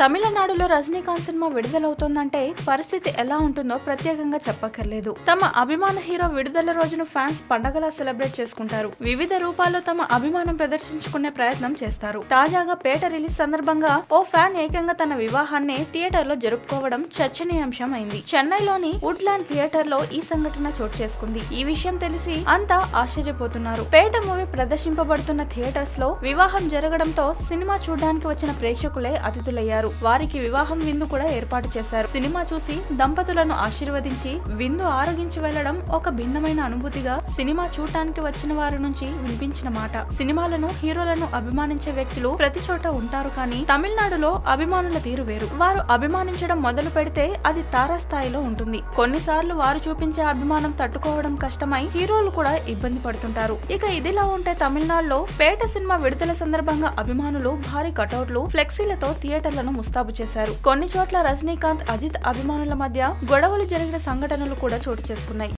తమిళనాడులో రజనీకాంత్ సినిమా విడుదలవుతోందంటే పరిస్థితి ఎలా ఉంటుందో ప్రత్యేకంగా చెప్పక్కర్లేదు. తమ అభిమాన హీరో విడుదల రోజును ఫ్యాన్స్ పండగలా సెలబ్రేట్ చేసుకుంటారు. వివిధ రూపాల్లో తమ అభిమానం ప్రదర్శించుకునే ప్రయత్నం చేస్తారు. తాజాగా పేట రిలీజ్ సందర్భంగా ఓ ఫ్యాన్ ఏకంగా తన వివాహాన్ని థియేటర్లో జరుపుకోవడం చర్చనీయాంశం అయింది చెన్నైలోని వుడ్లాండ్ థియేటర్లో ఈ సంఘటన చోటు చేసుకుంది. ఈ విషయం తెలిసి అంతా ఆశ్చర్యపోతున్నారు. పేట మూవీ ప్రదర్శింపబడుతున్న థియేటర్స్లో వివాహం జరగడంతో సినిమా చూడడానికి వచ్చిన ప్రేక్షకులే అతిథులయ్యారు. వారికి వివాహం విందు కూడా ఏర్పాటు చేశారు. సినిమా చూసి దంపతులను ఆశీర్వదించి విందు ఆరగించి వెళ్ళడం ఒక భిన్నమైన అనుభూతిగా సినిమా చూడటానికి వచ్చిన వారి నుంచి వినిపించిన మాట. సినిమాలను హీరోలను అభిమానించే వ్యక్తులు ప్రతి చోట ఉంటారు కానీ తమిళనాడులో అభిమానుల తీరు వేరు. వారు అభిమానించడం మొదలు పెడితే అది తారాస్థాయిలో ఉంటుంది. కొన్నిసార్లు వారు చూపించే అభిమానం తట్టుకోవడం కష్టమై హీరోలు కూడా ఇబ్బంది పడుతుంటారు. ఇక ఇదిలా ఉంటే తమిళనాడులో పేట సినిమా విడుదల సందర్భంగా అభిమానులు భారీ కటౌట్లు ఫ్లెక్సీలతో థియేటర్లను ముస్తాబు చేశారు. కొన్ని చోట్ల రజనీకాంత్ అజిత్ అభిమానుల మధ్య గొడవలు జరిగిన సంఘటనలు కూడా చోటు చేసుకున్నాయి.